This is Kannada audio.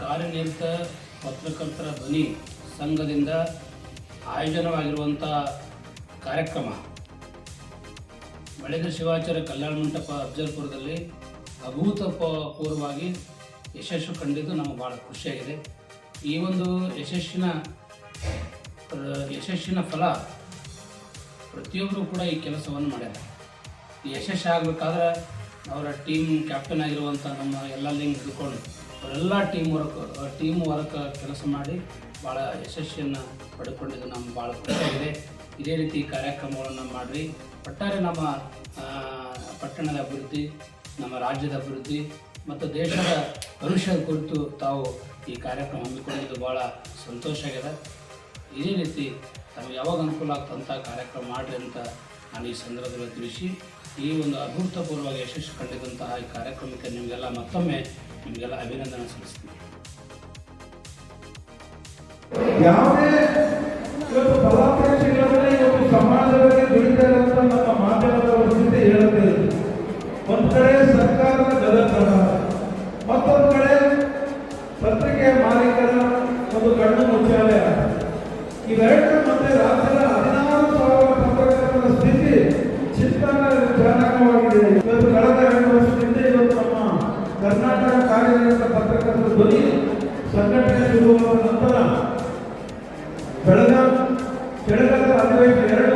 ಕಾರ್ಯನಿರತ ಪತ್ರಕರ್ತರ ಧ್ವನಿ ಸಂಘದಿಂದ ಆಯೋಜನವಾಗಿರುವಂಥ ಕಾರ್ಯಕ್ರಮ. ಬಳಿದ ಶಿವಾಚಾರ್ಯ ಕಲ್ಯಾಣ ಮಂಟಪ ಅಫ್ಜಲ್ಪುರದಲ್ಲಿ ಅಭೂತಪೂರ್ವವಾಗಿ ಯಶಸ್ಸು ಕಂಡಿದ್ದು ನಮಗೆ ಭಾಳ ಖುಷಿಯಾಗಿದೆ. ಈ ಒಂದು ಯಶಸ್ಸಿನ ಯಶಸ್ಸಿನ ಫಲ ಪ್ರತಿಯೊಬ್ಬರೂ ಕೂಡ ಈ ಕೆಲಸವನ್ನು ಮಾಡ್ಯಾರ. ಯಶಸ್ಸಾಗಬೇಕಾದ್ರೆ ಅವರ ಟೀಮ್ ಕ್ಯಾಪ್ಟನ್ ಆಗಿರುವಂಥ ನಮ್ಮ ಎಲ್ಲ ಲಿಂಗ್ ಹಿಡ್ಕೊಂಡು ಅವರೆಲ್ಲ ಟೀಮ್ ವರ್ಕ್ ಟೀಮ್ ವರ್ಕ್ ಕೆಲಸ ಮಾಡಿ ಭಾಳ ಯಶಸ್ಸನ್ನು ಪಡ್ಕೊಂಡಿದ್ದು ನಮ್ಗೆ ಭಾಳ ಖುಷಿಯಾಗಿದೆ ಇದೇ ರೀತಿ ಕಾರ್ಯಕ್ರಮಗಳನ್ನು ಮಾಡಿರಿ. ಒಟ್ಟಾರೆ ನಮ್ಮ ಪಟ್ಟಣದ ಅಭಿವೃದ್ಧಿ, ನಮ್ಮ ರಾಜ್ಯದ ಅಭಿವೃದ್ಧಿ ಮತ್ತು ದೇಶದ ಭವಿಷ್ಯದ ಕುರಿತು ತಾವು ಈ ಕಾರ್ಯಕ್ರಮ ಹಮ್ಮಿಕೊಂಡಿದ್ದು ಭಾಳ ಸಂತೋಷ ಆಗಿದೆ ಇದೇ ರೀತಿ ತಮಗೆ ಯಾವಾಗ ಅನುಕೂಲ ಆಗ್ತಂಥ ಕಾರ್ಯಕ್ರಮ ಮಾಡಿರಿ ಅಂತ ನಾನು ಈ ಸಂದರ್ಭದಲ್ಲಿ ತಿಳಿಸಿ ಈ ಒಂದು ಅಭೂತಪೂರ್ವವಾಗಿ ಯಶಸ್ಸು ಕಂಡಿದ್ದಂತಹ ಈ ಕಾರ್ಯಕ್ರಮಕ್ಕೆ ನಿಮಗೆಲ್ಲ ಮತ್ತೊಮ್ಮೆ ನಿಮಗೆಲ್ಲ ಅಭಿನಂದನೆ ಸಲ್ಲಿಸ್ತೀನಿ. ಯಾವುದೇ ನಮ್ಮ ಮಾಧ್ಯಮದ ಕಡೆ ಸರ್ಕಾರದ ಮತ್ತೊಂದು ಕಡೆ ಪತ್ರಿಕೆಯ ಮಾಲೀಕರ ಒಂದು ಕಣ್ಣು ಮುಚ್ಚಾಲಯ ಇವೆರಡರ ಮತ್ತೆ ರಾಜ್ಯದ ಹೋಗುವ ನಂತರ ಬೆಳಗಾವಿ ಕೆಳಗಾದ ಅಧಿವೇಶನ ಎರಡು